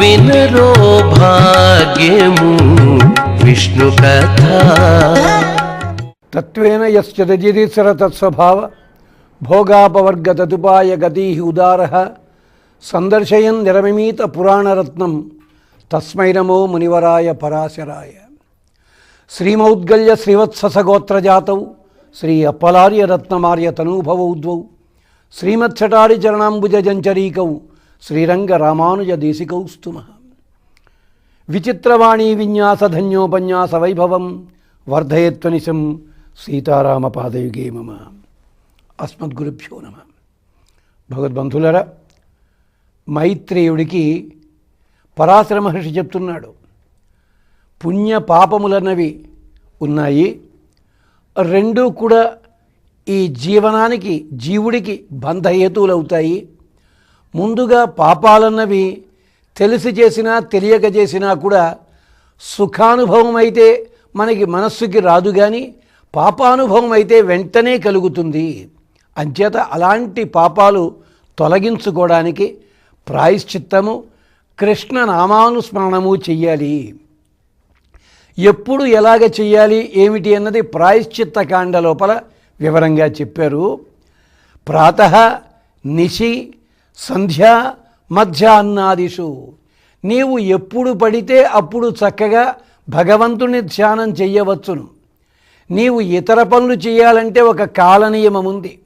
వినరో భాగ్యము విష్ణు కథ. తత్వేన యశ్చదజిరీశ్వర తత్స్వభావ భోగాపవర్గ తదుపాయ గతి ఉదార సందర్శయన్ నిరమిమీత పురాణరత్నం తస్మై నమో మునివరాయ పరాశరాయ. శ్రీమౌద్గల్య శ్రీవత్ససగోత్రజాతౌ శ్రీ అప్పలార్య రత్నమార్య తనూభవౌ ద్వౌ శ్రీమత్సటారి చరణాంబుజంచరీకౌ శ్రీరంగ రామానుజ దేశికౌస్తుమ. విచిత్రవాణీ విన్యాసధన్యోపన్యాస వైభవం వర్ధయత్వనిశం సీతారామపాదయుగే మమ. అస్మద్గురుభ్యో నమ. భగవద్బంధులరా మైత్రేయుడికి పరాశర మహర్షి చెప్తున్నాడు. పుణ్య పాపములన్నవి ఉన్నాయి. రెండూ కూడా ఈ జీవనానికి జీవుడికి బంధహేతువులు అవుతాయి ముందుగా పాపాలన్నవి తెలిసి చేసినా తెలియక చేసినా కూడా సుఖానుభవం అయితే మనకి మనస్సుకి రాదు కానీ పాపానుభవం అయితే వెంటనే కలుగుతుంది. అంచేత అలాంటి పాపాలు తొలగించుకోవడానికి ప్రాయశ్చిత్తము కృష్ణ నామానుస్మరణము చెయ్యాలి. ఎప్పుడు ఎలాగ చెయ్యాలి ఏమిటి అన్నది ప్రాయశ్చిత్త కాండ లోపల వివరంగా చెప్పారు. ప్రాత నిశి సంధ్య మధ్యాహ్నాదిషు నీవు ఎప్పుడు పడితే అప్పుడు చక్కగా భగవంతుని ధ్యానం చెయ్యవచ్చును. నీవు ఇతర పనులు చేయాలంటే ఒక కాల నియమం ఉంది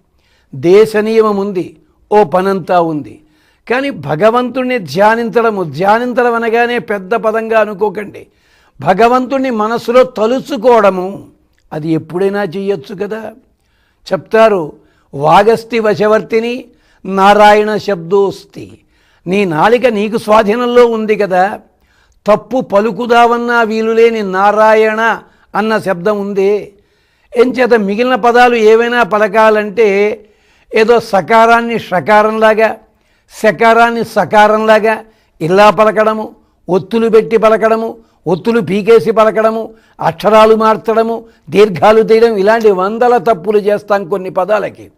దేశ నియమం ఉంది ఓ పనంతా ఉంది. కానీ భగవంతుణ్ణి ధ్యానించడము ధ్యానించడం అనగానే పెద్ద పదంగా అనుకోకండి. భగవంతుణ్ణి మనసులో తలుచుకోవడము అది ఎప్పుడైనా చెయ్యొచ్చు కదా. చెప్తారు వాగస్తి వశవర్తిని నారాయణ శబ్దోస్తి. నీ నాలిక నీకు స్వాధీనంలో ఉంది కదా. తప్పు పలుకుదావన్నా వీలులేని నారాయణ అన్న శబ్దం ఉంది. ఎంచేత మిగిలిన పదాలు ఏవైనా పలకాలంటే ఏదో సకారాన్ని షకారంలాగా సకారాన్ని సకారంలాగా ఇలా పలకడము ఒత్తులు పెట్టి పలకడము ఒత్తులు పీకేసి పలకడము అక్షరాలు మార్చడము దీర్ఘాలు తీయడం ఇలాంటి వందల తప్పులు చేస్తాం కొన్ని పదాలకి.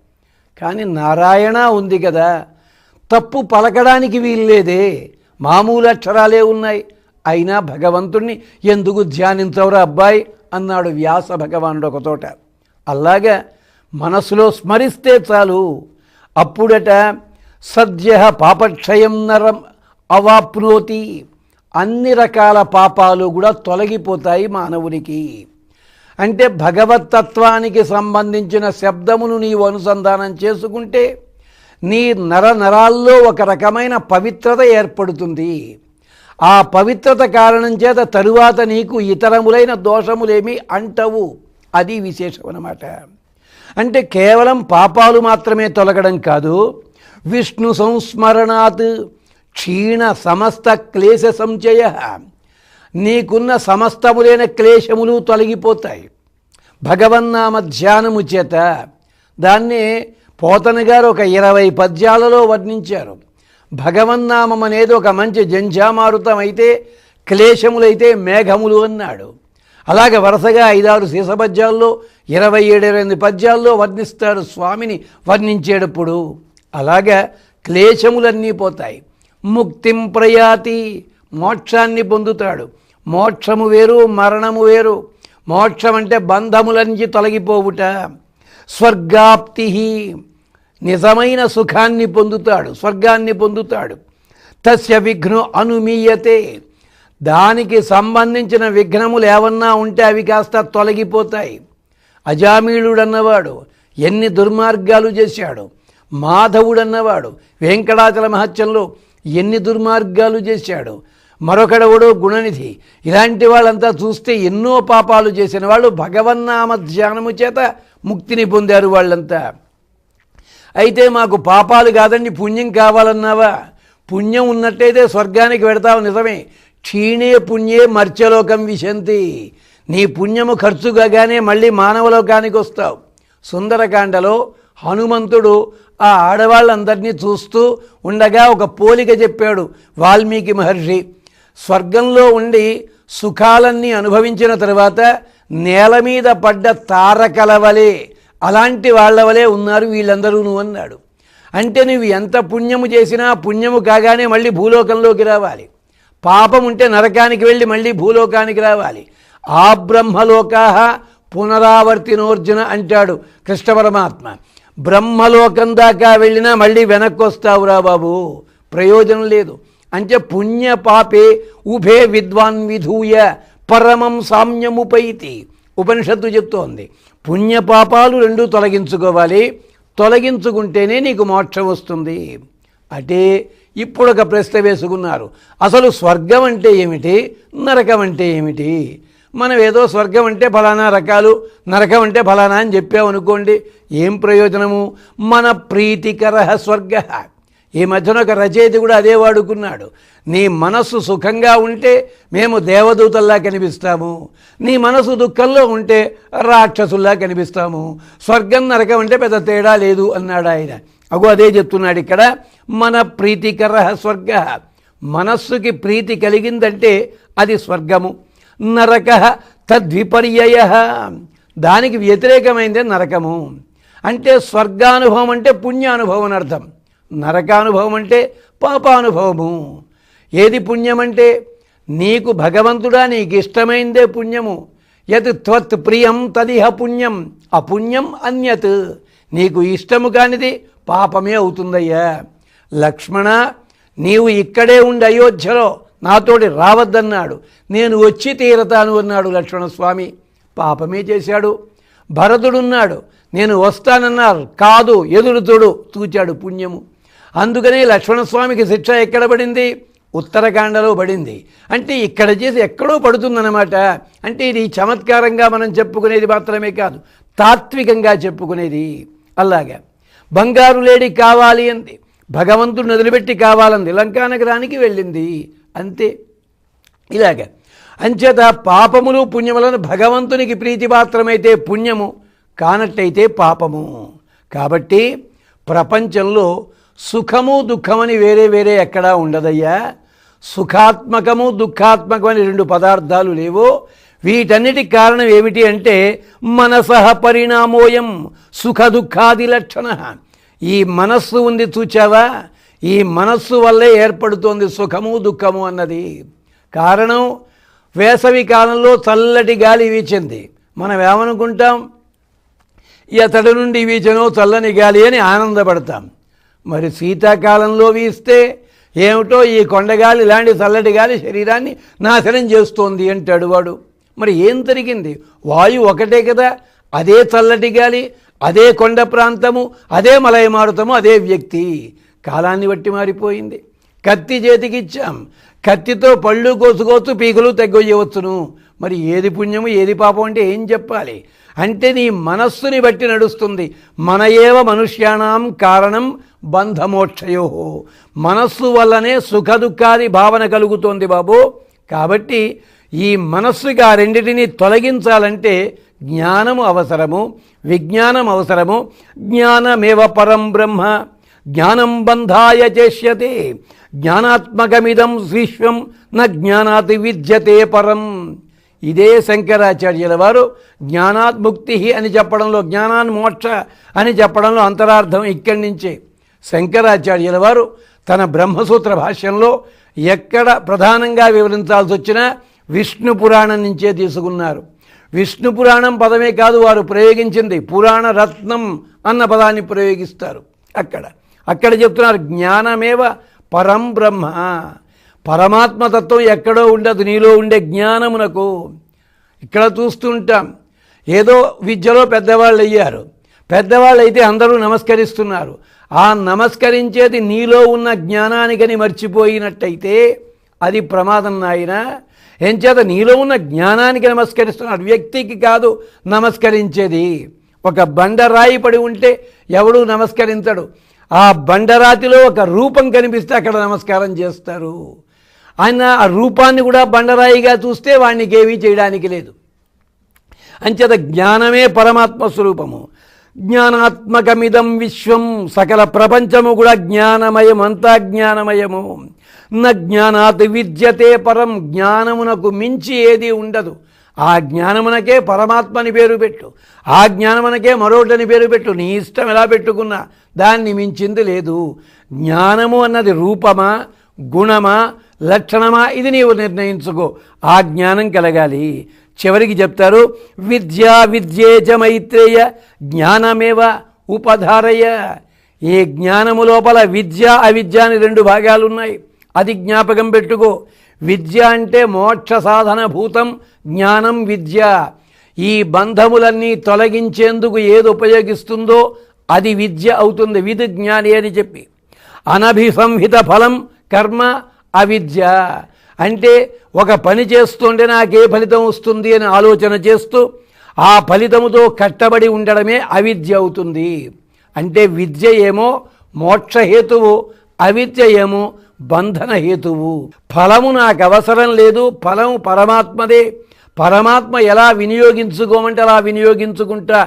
కానీ నారాయణ ఉంది కదా. తప్పు పలకడానికి వీల్లేదే. మామూలు అక్షరాలే ఉన్నాయి. అయినా భగవంతుణ్ణి ఎందుకు ధ్యానించవరా అబ్బాయి? అన్నాడు వ్యాస భగవానుడు ఒక అలాగా మనసులో స్మరిస్తే చాలు. అప్పుడట సద్య పాపక్షయం నరం అవాప్నోతి. అన్ని రకాల పాపాలు కూడా తొలగిపోతాయి మానవునికి. అంటే భగవతత్వానికి సంబంధించిన శబ్దమును నీవు అనుసంధానం చేసుకుంటే నీ నర నరాల్లో ఒక రకమైన పవిత్రత ఏర్పడుతుంది. ఆ పవిత్రత కారణం చేత తరువాత నీకు ఇతరములైన దోషములేమీ అంటవు. అది విశేషం అన్నమాట. అంటే కేవలం పాపాలు మాత్రమే తొలగడం కాదు విష్ణు సంస్మరణాత్ క్షీణ సమస్త క్లేశ సంచయ నీకున్న సమస్తములైన క్లేశములు తొలగిపోతాయి. భగవన్నామ ధ్యానము చేత దాన్ని పోతన గారు ఒక ఇరవై పద్యాలలో వర్ణించారు. భగవన్నామం అనేది ఒక మంచి జంఝామారుతం అయితే క్లేశములైతే మేఘములు అన్నాడు. అలాగే వరుసగా ఐదారు శీసపద్యాల్లో ఇరవై ఏడు ఇరవై ఎనిమిది పద్యాల్లో వర్ణిస్తాడు స్వామిని వర్ణించేటప్పుడు. అలాగా క్లేశములన్నీ పోతాయి. ముక్తిం ప్రయాతి మోక్షాన్ని పొందుతాడు. మోక్షము వేరు మరణము వేరు. మోక్షం అంటే బంధముల నుంచి తొలగిపోవుట. స్వర్గాప్తి నిజమైన సుఖాన్ని పొందుతాడు స్వర్గాన్ని పొందుతాడు. తస్య విఘ్నం అనుమీయతే. దానికి సంబంధించిన విఘ్నములు ఏమన్నా ఉంటే అవి కాస్త తొలగిపోతాయి. అజామీళుడు అన్నవాడు ఎన్ని దుర్మార్గాలు చేశాడు. మాధవుడు అన్నవాడు వెంకటాచల మహత్యంలో ఎన్ని దుర్మార్గాలు చేశాడు. మరొకడవుడు గుణనిధి. ఇలాంటి వాళ్ళంతా చూస్తే ఎన్నో పాపాలు చేసిన వాళ్ళు భగవన్నామ ధ్యానము చేత ముక్తిని పొందారు వాళ్ళంతా. అయితే మాకు పాపాలు కాదండి పుణ్యం కావాలన్నావా? పుణ్యం ఉన్నట్టయితే స్వర్గానికి పెడతావు నిజమే. క్షీణే పుణ్యే మర్చలోకం విశంతి. నీ పుణ్యము ఖర్చు కాగానే మళ్ళీ మానవలోకానికి వస్తావు. సుందరకాండలో హనుమంతుడు ఆ ఆడవాళ్ళందరినీ చూస్తూ ఉండగా ఒక పోలిక చెప్పాడు వాల్మీకి మహర్షి. స్వర్గంలో ఉండి సుఖాలన్నీ అనుభవించిన తర్వాత నేల మీద పడ్డ తారకల వలె అలాంటి వాళ్ళ వలె ఉన్నారు వీళ్ళందరూ నువ్వు అన్నాడు. అంటే నువ్వు ఎంత పుణ్యము చేసినా పుణ్యము కాగానే మళ్ళీ భూలోకంలోకి రావాలి. పాపం ఉంటే నరకానికి వెళ్ళి మళ్ళీ భూలోకానికి రావాలి. ఆ బ్రహ్మలోకా పునరావర్తినోర్జున అంటాడు కృష్ణ పరమాత్మ. బ్రహ్మలోకం దాకా వెళ్ళినా మళ్ళీ వెనక్కి వస్తావురా బాబు. ప్రయోజనం లేదు. అంటే పుణ్య పాపే ఉభే విద్వాన్ విధూయ పరమం సామ్యముపైతి. ఉపనిషత్తు చెప్తోంది. పుణ్యపాపాలు రెండు తొలగించుకోవాలి. తొలగించుకుంటేనే నీకు మోక్షం వస్తుంది. అంటే ఇప్పుడు ఒక ప్రశ్న వేసుకున్నారు. అసలు స్వర్గం అంటే ఏమిటి? నరకం అంటే ఏమిటి? మనం ఏదో స్వర్గం అంటే ఫలానా రకాలు నరకం అంటే ఫలానా అని చెప్పామనుకోండి ఏం ప్రయోజనము? మన ప్రీతికర స్వర్గ. ఈ మధ్యన ఒక రచయిత కూడా అదే వాడుకున్నాడు. నీ మనస్సు సుఖంగా ఉంటే మేము దేవదూతల్లా కనిపిస్తాము. నీ మనసు దుఃఖంలో ఉంటే రాక్షసుల్లా కనిపిస్తాము. స్వర్గం నరకం అంటే పెద్ద తేడా లేదు అన్నాడు ఆయన. అగో అదే చెప్తున్నాడు ఇక్కడ మన ప్రీతికర స్వర్గ మనస్సుకి ప్రీతి కలిగిందంటే అది స్వర్గము. నరక తద్విపర్యయ. దానికి వ్యతిరేకమైందే నరకము. అంటే స్వర్గానుభవం అంటే పుణ్యానుభవం అని అర్థం. నరకానుభవం అంటే పాపానుభవము. ఏది పుణ్యమంటే నీకు భగవంతుడా నీకు ఇష్టమైందే పుణ్యము. యత్ త్వత్ ప్రియం తదిహ పుణ్యం. అపుణ్యం అన్యత్. నీకు ఇష్టము కానిది పాపమే అవుతుందయ్యా. లక్ష్మణ నీవు ఇక్కడే ఉండి అయోధ్యలో నాతోటి రావద్దన్నాడు. నేను వచ్చి తీరతాను అన్నాడు లక్ష్మణస్వామి. పాపమే చేశాడు. భరతుడున్నాడు. నేను వస్తానన్నారు. కాదు ఎదురుతుడు తూచాడు పుణ్యము. అందుకనే లక్ష్మణస్వామికి శిక్ష ఎక్కడ పడింది? ఉత్తరకాండలో పడింది. అంటే ఇక్కడ చేసి ఎక్కడో పడుతుందన్నమాట. అంటే ఇది చమత్కారంగా మనం చెప్పుకునేది మాత్రమే కాదు తాత్వికంగా చెప్పుకునేది అలాగా. బంగారు లేడి కావాలి అంది భగవంతుడిని వదిలిపెట్టి కావాలంది లంకానగరానికి వెళ్ళింది అంతే. ఇలాగ. అంచేత పాపములు పుణ్యములను భగవంతునికి ప్రీతి మాత్రమైతే పుణ్యము కానట్టయితే పాపము. కాబట్టి ప్రపంచంలో సుఖము దుఃఖమని వేరే వేరే ఎక్కడా ఉండదయ్యా. సుఖాత్మకము దుఃఖాత్మకమని రెండు పదార్థాలు లేవు. వీటన్నిటి కారణం ఏమిటి అంటే మనసహ పరిణామోయం సుఖ దుఃఖాది లక్షణ. ఈ మనస్సు ఉంది చూచావా? ఈ మనస్సు వల్లే ఏర్పడుతోంది సుఖము దుఃఖము అన్నది. కారణం వేసవి కాలంలో చల్లటి గాలి వీచింది. మనం ఏమనుకుంటాం? ఎతడి నుండి వీచనో చల్లని గాలి అని ఆనందపడతాం. మరి శీతాకాలంలో వీస్తే ఏమిటో ఈ కొండగాలి ఇలాంటి చల్లటి గాలి శరీరాన్ని నాశనం చేస్తోంది అంటాడు వాడు. మరి ఏం జరిగింది? వాయువు ఒకటే కదా. అదే చల్లటి గాలి అదే కొండ ప్రాంతము అదే మలయమారుతము అదే వ్యక్తి. కాలాన్ని బట్టి మారిపోయింది. కత్తి చేతికి ఇచ్చాం. కత్తితో పళ్ళు కోసుకోవచ్చు పీకులు తెగ్గొయ్యవచ్చును. మరి ఏది పుణ్యము ఏది పాపం అంటే ఏం చెప్పాలి? అంటే నీ మనస్సుని బట్టి నడుస్తుంది. మన ఏవ మనుష్యాణం కారణం బంధమోక్షయో. మనస్సు వల్లనే సుఖదుఖాది భావన కలుగుతోంది బాబు. కాబట్టి ఈ మనస్సుకి ఆ తొలగించాలంటే జ్ఞానము అవసరము విజ్ఞానం అవసరము. జ్ఞానమేవ పరం బ్రహ్మ జ్ఞానం బంధాయ చేష్యతే. జ్ఞానాత్మకమిదం విశ్వం న జ్ఞానాతి విద్యతే పరం. ఇదే శంకరాచార్యుల వారు జ్ఞానాత్ముక్తి అని చెప్పడంలో జ్ఞానాన్ మోక్ష అని చెప్పడంలో అంతరార్థం ఇక్కడి నుంచే. శంకరాచార్యుల వారు తన బ్రహ్మసూత్ర భాష్యంలో ఎక్కడ ప్రధానంగా వివరించాల్సి వచ్చినా విష్ణు పురాణం నుంచే తీసుకున్నారు. విష్ణు పురాణం పదమే కాదు వారు ప్రయోగించింది పురాణ రత్నం అన్న పదాన్ని ప్రయోగిస్తారు అక్కడ. అక్కడ చెప్తున్నారు జ్ఞానమేవ పరం బ్రహ్మ. పరమాత్మతత్వం ఎక్కడో ఉండదు నీలో ఉండే జ్ఞానమునకు. ఇక్కడ చూస్తుంటాం ఏదో విద్యలో పెద్దవాళ్ళు అయ్యారు పెద్దవాళ్ళు అయితే అందరూ నమస్కరిస్తున్నారు. ఆ నమస్కరించేది నీలో ఉన్న జ్ఞానానికని మర్చిపోయినట్టయితే అది ప్రమాదం నాయన. ఎంచేత నీలో ఉన్న జ్ఞానానికి నమస్కరిస్తున్నారు వ్యక్తికి కాదు నమస్కరించేది. ఒక బండరాయి పడి ఉంటే ఎవడు నమస్కరించడు. ఆ బండరాతిలో ఒక రూపం కనిపిస్తే అక్కడ నమస్కారం చేస్తారు. ఆయన ఆ రూపాన్ని కూడా బండరాయిగా చూస్తే వాడికి ఏమీ చేయడానికి లేదు. అంచేత జ్ఞానమే పరమాత్మ స్వరూపము. జ్ఞానాత్మకమిదం విశ్వం సకల ప్రపంచము కూడా జ్ఞానమయం అంతా జ్ఞానమయము న జ్ఞానాత్ విద్యతే పరం జ్ఞానమునకు మించి ఏది ఉండదు. ఆ జ్ఞానమునకే పరమాత్మని పేరు పెట్టు. ఆ జ్ఞానమునకే మరొకటిని పేరు పెట్టు. నీ ఇష్టం ఎలా పెట్టుకున్నా దాన్ని మించింది లేదు. జ్ఞానము అన్నది రూపమా గుణమా లక్షణమా? ఇది నీవు నిర్ణయించుకో. ఆ జ్ఞానం కలగాలి. చివరికి చెప్తారు విద్యా విద్యేచ మైత్రేయ జ్ఞానమేవ ఉపధారయ. ఈ జ్ఞానము లోపల విద్య అవిద్య అని రెండు భాగాలు ఉన్నాయి అది జ్ఞాపకం పెట్టుకో. విద్య అంటే మోక్ష సాధన భూతం జ్ఞానం విద్య. ఈ బంధములన్నీ తొలగించేందుకు ఏది ఉపయోగిస్తుందో అది విద్య అవుతుంది. విధి జ్ఞాని అని చెప్పి. అనభిసంహిత ఫలం కర్మ అవిద్య. అంటే ఒక పని చేస్తుంటే నాకే ఫలితం వస్తుంది అని ఆలోచన చేస్తూ ఆ ఫలితముతో కట్టబడి ఉండడమే అవిద్య అవుతుంది. అంటే విద్య ఏమో మోక్షహేతువు అవిద్య ఏమో బంధన హేతువు. ఫలము నాకు అవసరం లేదు ఫలం పరమాత్మదే. పరమాత్మ ఎలా వినియోగించుకోమంటే అలా వినియోగించుకుంటా.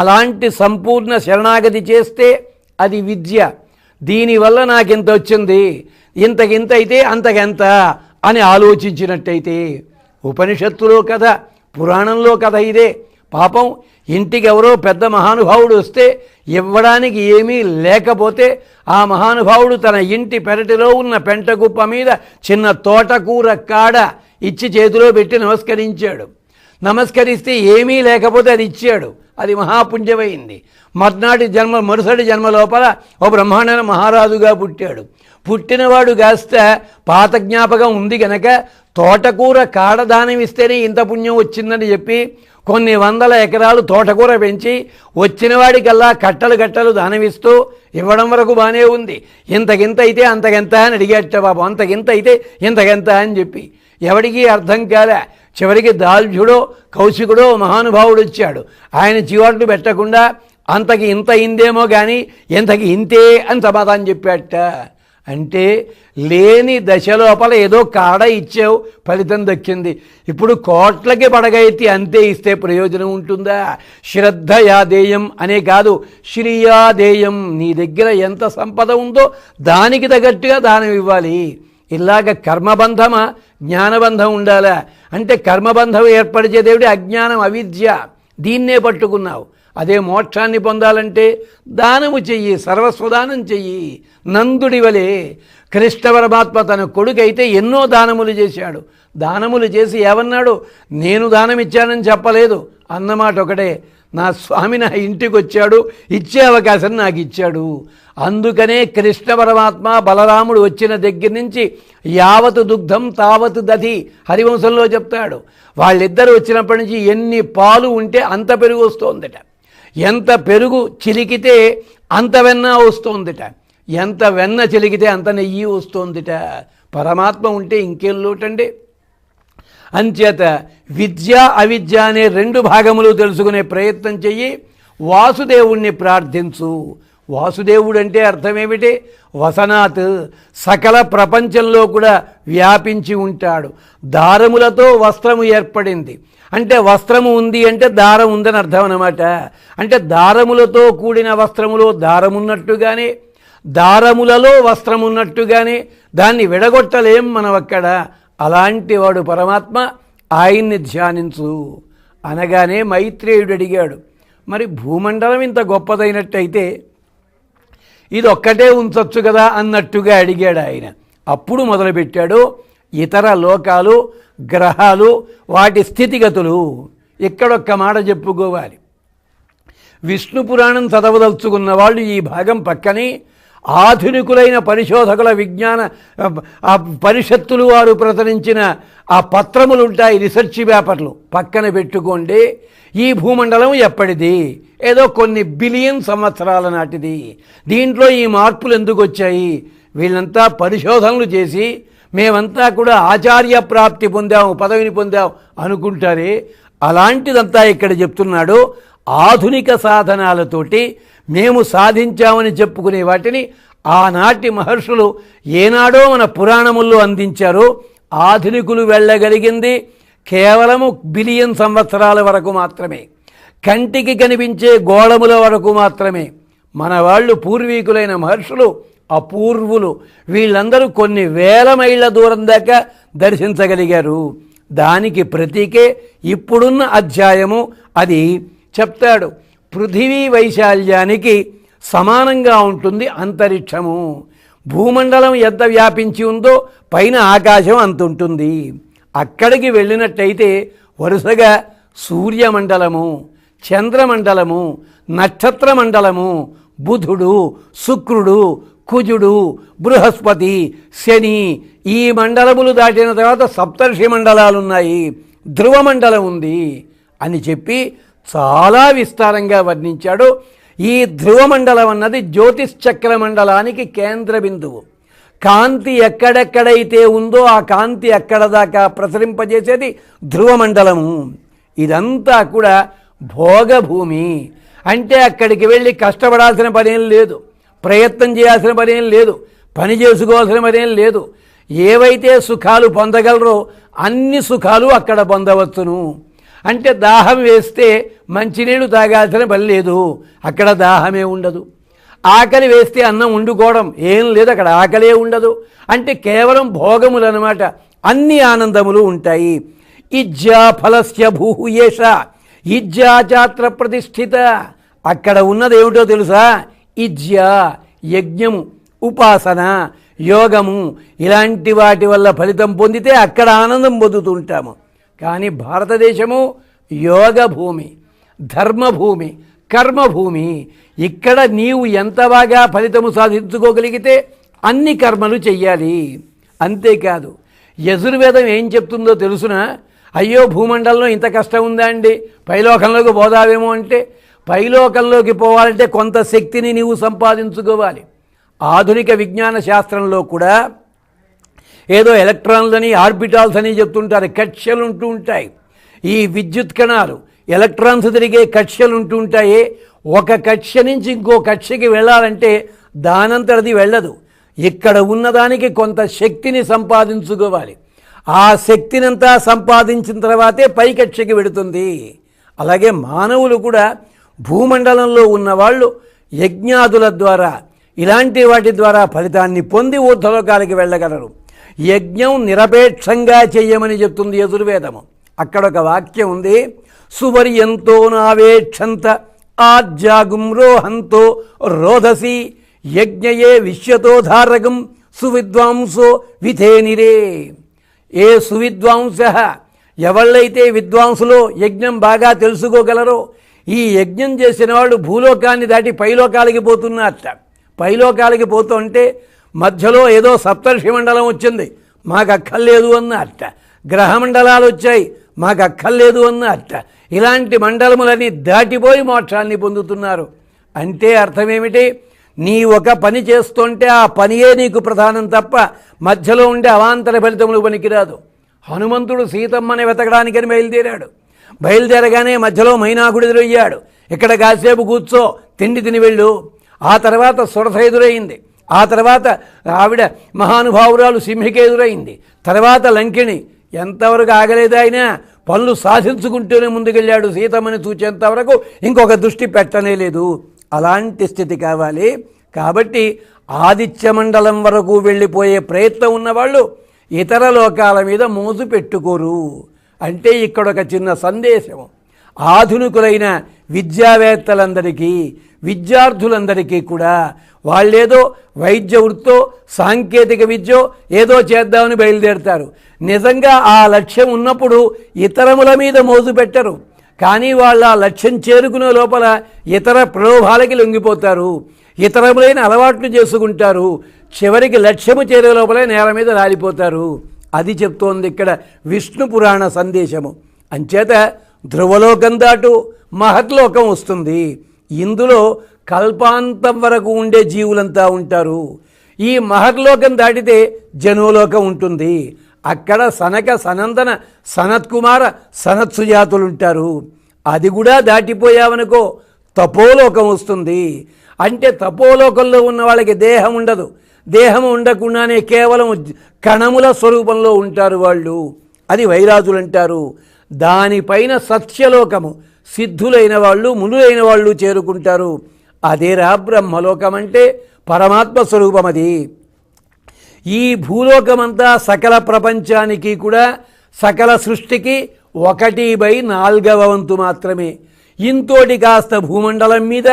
అలాంటి సంపూర్ణ శరణాగతి చేస్తే అది విద్య. దీనివల్ల నాకింత వచ్చింది. ఇంతకింత అయితే అంతకెంత? అని ఆలోచించినట్టయితే ఉపనిషత్తులో కథ పురాణంలో కథ ఇదే. పాపం ఇంటికి ఎవరో పెద్ద మహానుభావుడు వస్తే ఇవ్వడానికి ఏమీ లేకపోతే ఆ మహానుభావుడు తన ఇంటి పెరటిలో ఉన్న పెంటగుప్ప మీద చిన్న తోటకూర కాడ ఇచ్చి చేతిలో పెట్టి నమస్కరించాడు. నమస్కరిస్తే ఏమీ లేకపోతే అది ఇచ్చాడు. అది మహాపుణ్యమైంది. మర్నాటి జన్మ మరుసటి జన్మ లోపల ఓ బ్రహ్మాండ మహారాజుగా పుట్టాడు. పుట్టినవాడు కాస్త పాత జ్ఞాపకం ఉంది గనక తోటకూర కాడదానం ఇస్తేనే ఇంత పుణ్యం వచ్చిందని చెప్పి కొన్ని వందల ఎకరాలు తోటకూర పెంచి వచ్చినవాడికల్లా కట్టలు కట్టలు దానమిస్తూ ఇవ్వడం వరకు బాగానే ఉంది. ఇంతకింత అయితే అంతకెంత అని అడిగేట బాబు అంతకింత అయితే ఇంతకెంత అని చెప్పి. ఎవడికి అర్థం కాలే చివరికి దాల్జుడో కౌశికుడో మహానుభావుడు వచ్చాడు. ఆయన జీవాట్లు పెట్టకుండా అంతకి ఇంత అయిందేమో కానీ ఇంతకి ఇంతే అని సమాధానం చెప్పాట. అంటే లేని దశ లోపల ఏదో కాడ ఇచ్చావు ఫలితం దక్కింది. ఇప్పుడు కోట్లకి పడగైతే అంతే ఇస్తే ప్రయోజనం ఉంటుందా? శ్రద్ధయాదేయం అనే కాదు శ్రీయాదేయం. నీ దగ్గర ఎంత సంపద ఉందో దానికి తగ్గట్టుగా దానం ఇవ్వాలి. ఇలాగ కర్మబంధమా? జ్ఞానబంధం ఉండాలా? అంటే కర్మబంధం ఏర్పరిచేదేవిటి అజ్ఞానం అవిద్య. దీన్నే పట్టుకున్నావు. అదే మోక్షాన్ని పొందాలంటే దానము చెయ్యి సర్వస్వదానం చెయ్యి. నందుడి వలె కృష్ణ పరమాత్మ తన కొడుకైతే ఎన్నో దానములు చేశాడు. దానములు చేసి ఏమన్నాడు? నేను దానమిచ్చానని చెప్పలేదు. అన్నమాట ఒకటే. నా స్వామి నా ఇంటికి వచ్చాడు ఇచ్చే అవకాశం నాకు ఇచ్చాడు అందుకనే కృష్ణ పరమాత్మ బలరాముడు వచ్చిన దగ్గర నుంచి యావత్ దుగ్ధం తావత్ దధి హరివంశంలో చెప్తాడు. వాళ్ళిద్దరు వచ్చినప్పటి నుంచి ఎన్ని పాలు ఉంటే అంత పెరుగు వస్తోందట. ఎంత పెరుగు చిలికితే అంత వెన్న వస్తోందిట. ఎంత వెన్న చిలికితే అంత నెయ్యి వస్తోందిట. పరమాత్మ ఉంటే ఇంకేం లోటండి? అంచేత విద్య అవిద్య అనే రెండు భాగములు తెలుసుకునే ప్రయత్నం చెయ్యి. వాసుదేవుణ్ణి ప్రార్థించు. వాసుదేవుడు అంటే అర్థమేమిటి? వసనాత్ సకల ప్రపంచంలో కూడా వ్యాపించి ఉంటాడు. దారములతో వస్త్రము ఏర్పడింది. అంటే వస్త్రము ఉంది అంటే దారం ఉందని అర్థం అనమాట అంటే దారములతో కూడిన వస్త్రములో దారమున్నట్టుగానే దారములలో వస్త్రమున్నట్టుగానే దాన్ని విడగొట్టలేం మనవక్కడ. అలాంటి వాడు పరమాత్మ ఆయన్ని ధ్యానించు. అనగానే మైత్రేయుడు అడిగాడు మరి భూమండలం ఇంత గొప్పదైనట్టయితే ఇది ఒక్కటే ఉంచొచ్చు కదా? అన్నట్టుగా అడిగాడు ఆయన. అప్పుడు మొదలుపెట్టాడు ఇతర లోకాలు గ్రహాలు వాటి స్థితిగతులు. ఇక్కడొక్క మాట చెప్పుకోవాలి. విష్ణు పురాణం చదవదలుచుకున్న వాళ్ళు ఈ భాగం పక్కనే ఆధునికులైన పరిశోధకుల విజ్ఞాన ఆ పరిషత్తులు వారు ప్రచురించిన ఆ పత్రములు ఉంటాయి రీసెర్చ్ పేపర్లు. పక్కన పెట్టుకోండి. ఈ భూమండలం ఎప్పటిది? ఏదో కొన్ని బిలియన్ సంవత్సరాల నాటిది. దీంట్లో ఈ మార్పులు ఎందుకు వచ్చాయి? వీళ్ళంతా పరిశోధనలు చేసి మేమంతా కూడా ఆచార్య ప్రాప్తి పొందాము పదవిని పొందాం అనుకుంటారే. అలాంటిదంతా ఇక్కడ చెప్తున్నాడు. ఆధునిక సాధనాలతోటి మేము సాధించామని చెప్పుకునే వాటిని ఆనాటి మహర్షులు ఏనాడో మన పురాణముల్లో అందించారు. ఆధునికులు వెళ్ళగలిగింది కేవలము బిలియన్ సంవత్సరాల వరకు మాత్రమే. కంటికి కనిపించే గోళముల వరకు మాత్రమే. మన వాళ్ళు పూర్వీకులైన మహర్షులు అపూర్వులు. వీళ్ళందరూ కొన్ని వేల మైళ్ళ దూరం దాకా దర్శించగలిగారు. దానికి ప్రతీకే ఇప్పుడున్న అధ్యాయము అది చెప్తాడు. పృథివీ వైశాల్యానికి సమానంగా ఉంటుంది అంతరిక్షము. భూమండలం ఎంత వ్యాపించి ఉందో పైన ఆకాశం అంత ఉంటుంది అక్కడికి వెళ్ళినట్టయితే వరుసగా సూర్యమండలము చంద్రమండలము నక్షత్ర మండలము బుధుడు శుక్రుడు కుజుడు బృహస్పతి శని ఈ మండలములు దాటిన తర్వాత సప్తర్షి మండలాలు ఉన్నాయి ధ్రువ మండలం ఉంది అని చెప్పి చాలా విస్తారంగా వర్ణించాడు. ఈ ధ్రువ మండలం అన్నది జ్యోతిశ్చక్ర మండలానికి కేంద్ర బిందువు. కాంతి ఎక్కడెక్కడైతే ఉందో ఆ కాంతి ఎక్కడ దాకా ప్రసరింపజేసేది ధ్రువమండలము ఇదంతా కూడా భోగభూమి. అంటే అక్కడికి వెళ్ళి కష్టపడాల్సిన పనేం లేదు. ప్రయత్నం చేయాల్సిన పనేం లేదు. పని చేసుకోవాల్సిన పనేం లేదు. ఏవైతే సుఖాలు పొందగలరో అన్ని సుఖాలు అక్కడ పొందవచ్చును. అంటే దాహం వేస్తే మంచినీళ్ళు తాగాల్సిన పని లేదు. అక్కడ దాహమే ఉండదు. ఆకలి వేస్తే అన్నం వండుకోవడం ఏం లేదు. అక్కడ ఆకలే ఉండదు. అంటే కేవలం భోగములు అనమాట అన్ని ఆనందములు ఉంటాయి. ఇజ్జా ఫలస్య భూయేష ఇజ్జాచాత్ర ప్రతిష్ఠిత. అక్కడ ఉన్నది ఏమిటో తెలుసా? ఇజ్య యజ్ఞము ఉపాసన యోగము ఇలాంటి వాటి వల్ల ఫలితం పొందితే అక్కడ ఆనందం పొందుతుంటాము. కానీ భారతదేశము యోగ భూమి ధర్మభూమి కర్మభూమి ఇక్కడ నీవు ఎంత బాగా ఫలితము సాధించుకోగలిగితే అన్ని కర్మలు చెయ్యాలి. అంతేకాదు యజుర్వేదం ఏం చెప్తుందో తెలుసునా? అయ్యో భూమండలంలో ఇంత కష్టం ఉందా అండి? పైలోకంలోకి పోదావేమో అంటే పైలోకంలోకి పోవాలంటే కొంత శక్తిని నీవు సంపాదించుకోవాలి. ఆధునిక విజ్ఞాన శాస్త్రంలో కూడా ఏదో ఎలక్ట్రాన్లని ఆర్బిటాల్స్ అని చెప్తుంటారు. కక్ష్యలు ఉంటూ ఉంటాయి. ఈ విద్యుత్ కణాలు ఎలక్ట్రాన్స్ తిరిగే కక్ష్యలు ఉంటూ ఉంటాయి. ఒక కక్ష నుంచి ఇంకో కక్షకి వెళ్ళాలంటే దానంతటిది వెళ్ళదు. ఇక్కడ ఉన్నదానికి కొంత శక్తిని సంపాదించుకోవాలి. ఆ శక్తినంతా సంపాదించిన తర్వాతే పై కక్షకి వెడుతుంది అలాగే మానవులు కూడా భూమండలంలో ఉన్నవాళ్ళు యజ్ఞాదుల ద్వారా ఇలాంటి వాటి ద్వారా ఫలితాన్ని పొంది ఊర్ధ్వలోకాలకి వెళ్ళగలరు. యజ్ఞం నిరపేక్షంగా చెయ్యమని చెప్తుంది యజుర్వేదము. అక్కడ ఒక వాక్యం ఉంది. సువర్యంతో నావేక్షంత ఆజ్యాగుం రోహంతో రోధసి యజ్ఞయే విశ్వతోధారకం సువిద్వాంసో విధేనిరే. ఏ సువిద్వాంస? ఎవళ్ళైతే విద్వాంసులో యజ్ఞం బాగా తెలుసుకోగలరో ఈ యజ్ఞం చేసిన వాళ్ళు భూలోకాన్ని దాటి పైలోకాలకి పోతున్నట్ట పైలోకాలకి పోతుంటే మధ్యలో ఏదో సప్తర్షి మండలం వచ్చింది. మాకు అక్కర్లేదు అన్న అట్ట గ్రహమండలాలు వచ్చాయి. మాకు అక్కర్లేదు అన్న అట్ట ఇలాంటి మండలములని దాటిపోయి మోక్షాన్ని పొందుతున్నారు. అంటే అర్థమేమిటి? నీ ఒక పని చేస్తుంటే ఆ పనియే నీకు ప్రధానం తప్ప మధ్యలో ఉండే అవాంతర ఫలితములు పనికిరాదు. హనుమంతుడు సీతమ్మని వెతకడానికని బయలుదేరాడు. బయలుదేరగానే మధ్యలో మైనాకుడు ఎదురయ్యాడు. ఇక్కడ కాసేపు కూర్చో తిండి తిని వెళ్ళు. ఆ తర్వాత సురథ ఎదురైంది. ఆ తర్వాత ఆవిడ మహానుభావురాలు సింహిక ఎదురైంది. తర్వాత లంకిణి ఎంతవరకు ఆగలేదు ఆయన పనులు సాధించుకుంటూనే ముందుకెళ్ళాడు సీతమ్మని చూచేంత వరకు ఇంకొక దృష్టి పెట్టనే లేదు. అలాంటి స్థితి కావాలి. కాబట్టి ఆదిత్య మండలం వరకు వెళ్ళిపోయే ప్రయత్నం ఉన్నవాళ్ళు ఇతర లోకాల మీద మోజు పెట్టుకోరు. అంటే ఇక్కడ ఒక చిన్న సందేశం. ఆధునికులైన విద్యావేత్తలందరికీ విద్యార్థులందరికీ కూడా వాళ్ళేదో వైద్య వృత్తో సాంకేతిక విద్యో ఏదో చేద్దామని బయలుదేరుతారు. నిజంగా ఆ లక్ష్యం ఉన్నప్పుడు ఇతరముల మీద మోజు పెట్టరు. కానీ వాళ్ళ ఆ లక్ష్యం చేరుకునే లోపల ఇతర ప్రలోభాలకి లొంగిపోతారు. ఇతరములైన అలవాట్లు చేసుకుంటారు. చివరికి లక్ష్యము చేరే లోపలే నేల మీద రాలిపోతారు. అది చెప్తోంది ఇక్కడ విష్ణు పురాణ సందేశము. అంచేత ధ్రువలోకం దాటు మహత్లోకం వస్తుంది. ఇందులో కల్పాంతం వరకు ఉండే జీవులంతా ఉంటారు. ఈ మహర్లోకం దాటితే జనోలోకం ఉంటుంది. అక్కడ సనక సనందన సనత్కుమార సనత్సుజాతులు ఉంటారు అది కూడా దాటిపోయావనుకో తపోలోకం వస్తుంది. అంటే తపోలోకంలో ఉన్న వాళ్ళకి దేహం ఉండదు. దేహం ఉండకుండానే కేవలం కణముల స్వరూపంలో ఉంటారు వాళ్ళు. అది వైరాజులు అంటారు దానిపైన సత్యలోకము సిద్ధులైన వాళ్ళు మునులైన వాళ్ళు చేరుకుంటారు. అదేరా బ్రహ్మలోకం అంటే పరమాత్మ స్వరూపం అది ఈ భూలోకమంతా సకల ప్రపంచానికి కూడా సకల సృష్టికి ఒకటి బై నాలుగవ వంతు మాత్రమే. ఇంతోటి కాస్త భూమండలం మీద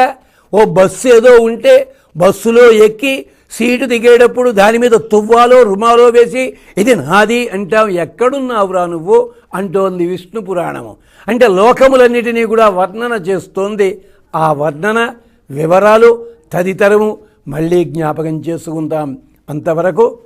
ఓ బస్సు ఏదో ఉంటే బస్సులో ఎక్కి సీటు దిగేటప్పుడు దాని మీద తువ్వాలో రుమాలో వేసి ఇది నాది అంటాం ఎక్కడున్నావురా నువ్వు? అంటోంది విష్ణు పురాణము. అంటే లోకములన్నిటినీ కూడా వర్ణన చేస్తోంది. ఆ వర్ణన వివరాలు తదితరము మళ్ళీ జ్ఞాపకం చేసుకుందాం. అంతవరకు